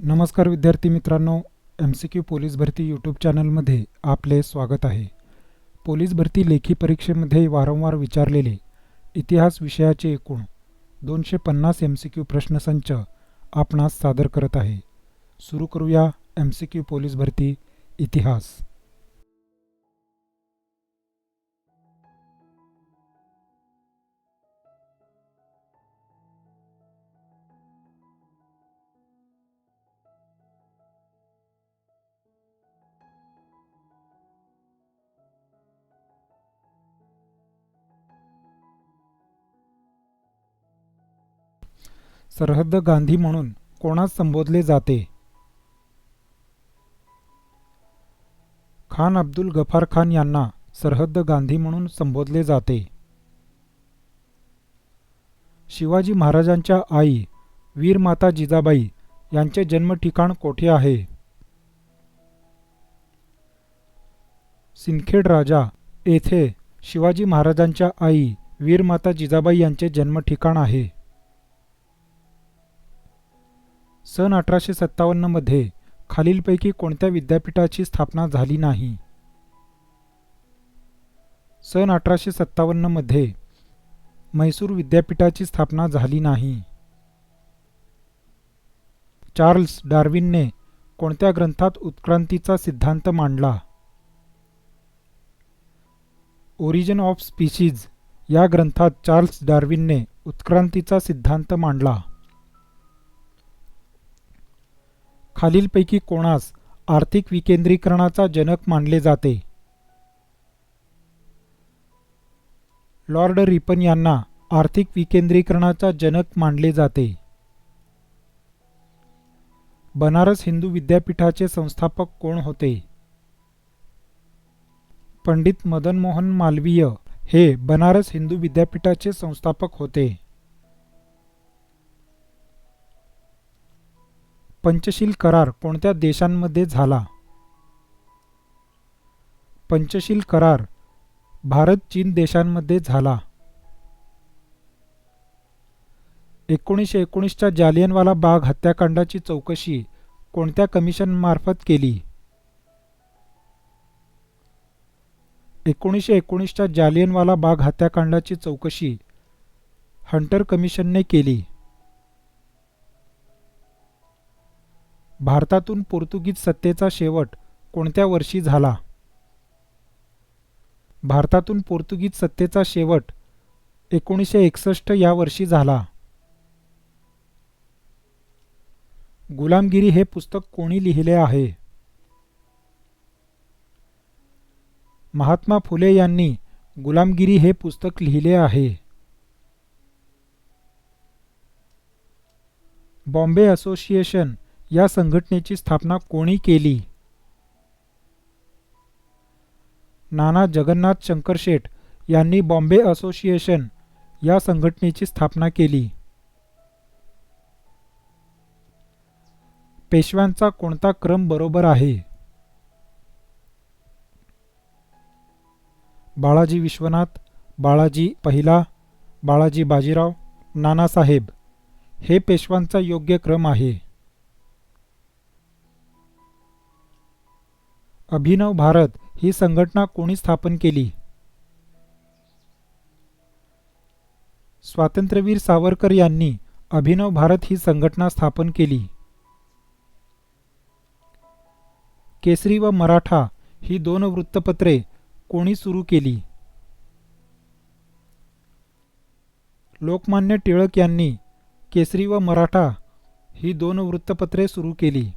नमस्कार विद्यार्थी मित्रांनो एम सी क्यू पोलीस भरती यूट्यूब चॅनलमध्ये आपले स्वागत आहे. पोलीस भरती लेखी परीक्षेमध्ये वारंवार विचारलेले इतिहास विषयाचे एकूण दोनशे पन्नास एम सी क्यू प्रश्नसंच आपणास सादर करत आहे. सुरू करूया एम सी क्यू पोलीस भरती इतिहास. सरहद्द गांधी म्हणून कोणास संबोधले जाते? खान अब्दुल गफार खान यांना सरहद्द गांधी म्हणून संबोधले जाते. शिवाजी महाराजांच्या आई वीरमाता जिजाबाई यांचे जन्म ठिकाण कोठे आहे? सिंदखेड राजा येथे शिवाजी महाराजांच्या आई वीरमाता जिजाबाई यांचे जन्म ठिकाण आहे. सन अठराशे सत्तावन्नमध्ये खालीलपैकी कोणत्या विद्यापीठाची स्थापना झाली नाही? सन अठराशे सत्तावन्नमध्ये म्हैसूर विद्यापीठाची स्थापना झाली नाही. चार्ल्स डार्विनने कोणत्या ग्रंथात उत्क्रांतीचा सिद्धांत मांडला? ओरिजिन ऑफ स्पीशीज या ग्रंथात चार्ल्स डार्विनने उत्क्रांतीचा सिद्धांत मांडला. खालीलपैकी कोणास आर्थिक विकेंद्रीकरणाचा जनक मानले जाते. लॉर्ड रिपन यांना आर्थिक विकेंद्रीकरणाचा जनक मानले जाते. बनारस हिंदू विद्यापीठाचे संस्थापक कोण होते? पंडित मदन मोहन मालवीय हे बनारस हिंदू विद्यापीठाचे संस्थापक होते. पंचशील करार कोणत्या देशांमध्ये झाला? पंचशील करार भारत चीन देशांमध्ये झाला. एकोणीसशे एकोणीसच्या जालियनवाला बाग हत्याकांडाची चौकशी कोणत्या कमिशनमार्फत केली? एकोणीसशे एकोणीसच्या जालियनवाला बाग हत्याकांडाची चौकशी हंटर कमिशनने केली. भारतातून पोर्तुगीज सत्तेचा शेवट कोणत्या वर्षी झाला? भारतातून पोर्तुगीज सत्तेचा शेवट एकोणीसशे एकसष्ट या वर्षी झाला. गुलामगिरी हे पुस्तक कोणी लिहिले आहे? महात्मा फुले यांनी गुलामगिरी हे पुस्तक लिहिले आहे. बॉम्बे असोसिएशन या संघटनेची स्थापना कोणी केली? नाना जगन्नाथ शंकरशेठ यांनी बॉम्बे असोसिएशन या संघटनेची स्थापना केली. पेशव्यांचा कोणता क्रम बरोबर आहे? बाळाजी विश्वनाथ बाळाजी पहिला बाळाजी बाजीराव नानासाहेब हे पेशव्यांचा योग्य क्रम आहे. अभिनव भारत ही संघटना कोणी स्थापन केली? स्वातंत्र्यवीर सावरकर यांनी अभिनव भारत ही संघटना स्थापन केली. केसरी व मराठा ही दोन वृत्तपत्रे कोणी सुरू केली? लोकमान्य टिळक यांनी केसरी व मराठा ही दोन वृत्तपत्रे सुरू केली.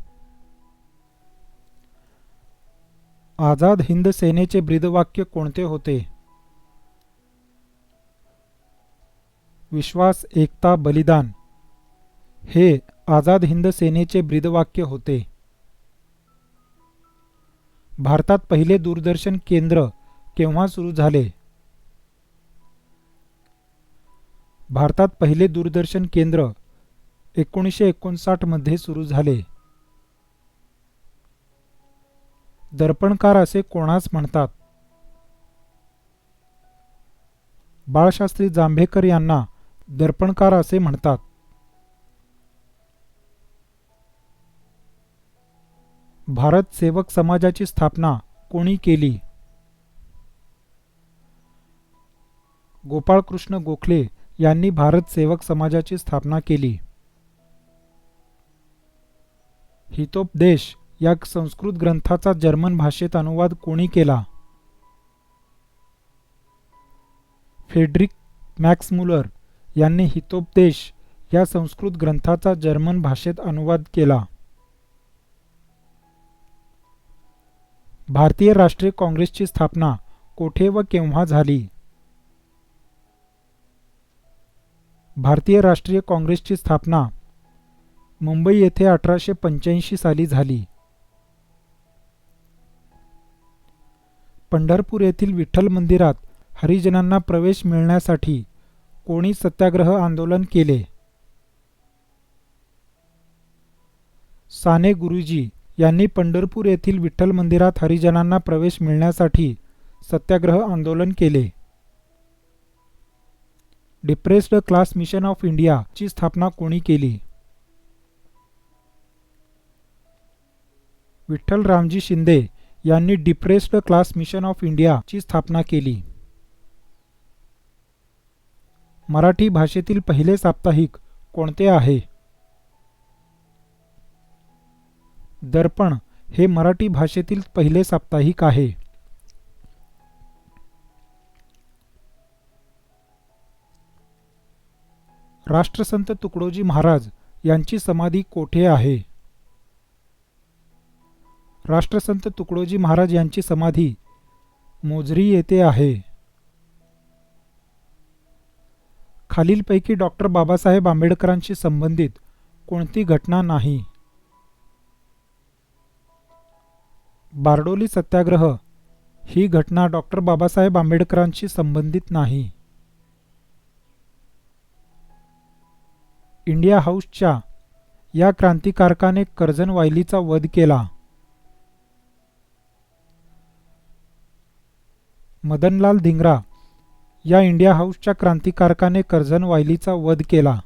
आझाद हिंद सेनेचे ब्रीदवाक्य कोणते होते? विश्वास एकता बलिदान. हे आझाद हिंद सेनेचे ब्रीदवाक्य होते. भारतात पहिले दूरदर्शन केंद्र केव्हा सुरू झाले? भारतात पहिले दूरदर्शन केंद्र एकोणीसशे एकोणसाठमध्ये सुरू झाले. दर्पणकार असे कोणास म्हणतात? बाळशास्त्री जांभेकर यांना दर्पणकार असे म्हणतात. भारत सेवक समाजाची स्थापना कोणी केली? गोपाळकृष्ण गोखले यांनी भारत सेवक समाजाची स्थापना केली. हितोपदेश या संस्कृत ग्रंथाचा जर्मन भाषेत अनुवाद कोणी केला? फेड्रिक मॅक्स मुलर यांनी हितोपदेश या संस्कृत ग्रंथाचा जर्मन भाषेत अनुवाद केला. भारतीय राष्ट्रीय काँग्रेसची स्थापना कोठे व केव्हा झाली? भारतीय राष्ट्रीय काँग्रेसची स्थापना मुंबई येथे अठराशे पंच्याऐंशी साली झाली. पंढरपूर येथील विठ्ठल मंदिरात हरिजनांना प्रवेश मिळण्यासाठी कोणी सत्याग्रह आंदोलन केले? साने गुरुजी यांनी पंढरपूर येथील विठ्ठल मंदिरात हरिजनांना प्रवेश मिळण्यासाठी सत्याग्रह आंदोलन केले. डिप्रेस्ड क्लास मिशन ऑफ इंडियाची स्थापना कोणी केली? विठ्ठल रामजी शिंदे यांनी डिप्रेस्ड क्लास मिशन ऑफ इंडियाची स्थापना केली. मराठी भाषेतील पहिले साप्ताहिक कोणते आहे? दर्पण हे मराठी भाषेतील पहिले साप्ताहिक आहे. राष्ट्रसंत तुकडोजी महाराज यांची समाधी कोठे आहे? राष्ट्रसंत तुकडोजी महाराज यांची समाधी मोजरी येथे आहे. खालीलपैकी डॉक्टर बाबासाहेब आंबेडकरांशी संबंधित कोणती घटना नाही. बारडोली सत्याग्रह ही घटना डॉक्टर बाबासाहेब आंबेडकरांशी संबंधित नाही. इंडिया हाऊसच्या या क्रांतिकारकाने कर्जन वायलीचा वध केला. मदनलाल धिंगरा या इंडिया हाऊसच्या क्रांतिकारकाने कर्जन वायलीचा वध केला.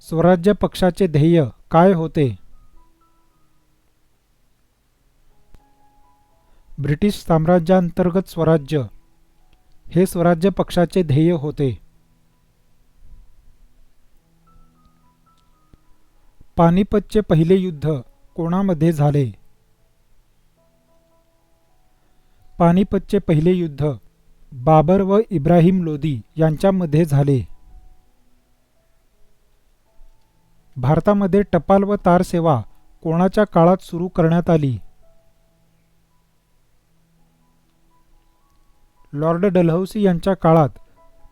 स्वराज्य पक्षाचे ध्येय काय होते? ब्रिटिश साम्राज्याअंतर्गत स्वराज्य हे स्वराज्य पक्षाचे ध्येय होते. पानिपतचे पहिले युद्ध कोणामध्ये झाले? पानिपतचे पहिले युद्ध बाबर व इब्राहिम लोदी यांच्यामध्ये झाले. भारतामध्ये टपाल व तार सेवा कोणाच्या काळात सुरू करण्यात आली? लॉर्ड डलहौसी यांच्या काळात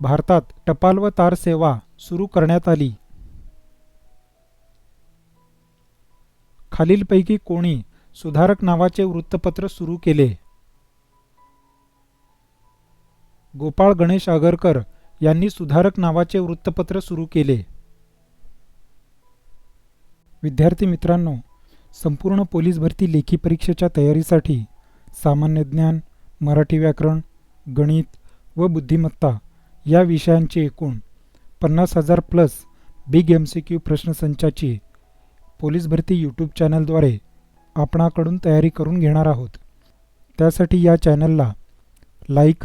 भारतात टपाल व तार सेवा सुरू करण्यात आली. खालीलपैकी कोणी सुधारक नावाचे वृत्तपत्र सुरू केले. गोपाळ गणेश आगरकर यांनी सुधारक नावाचे वृत्तपत्र सुरू केले. विद्यार्थी मित्रांनो संपूर्ण पोलीस भरती लेखी परीक्षेच्या तयारीसाठी सामान्य ज्ञान मराठी व्याकरण गणित व बुद्धिमत्ता या विषयांचे एकूण पन्नास हजार plus big M C Q प्रश्नसंचाची police भरती यूट्यूब चॅनलद्वारे आपणाकडून तयारी करून घेणार आहोत. त्यासाठी या चॅनलला लाईक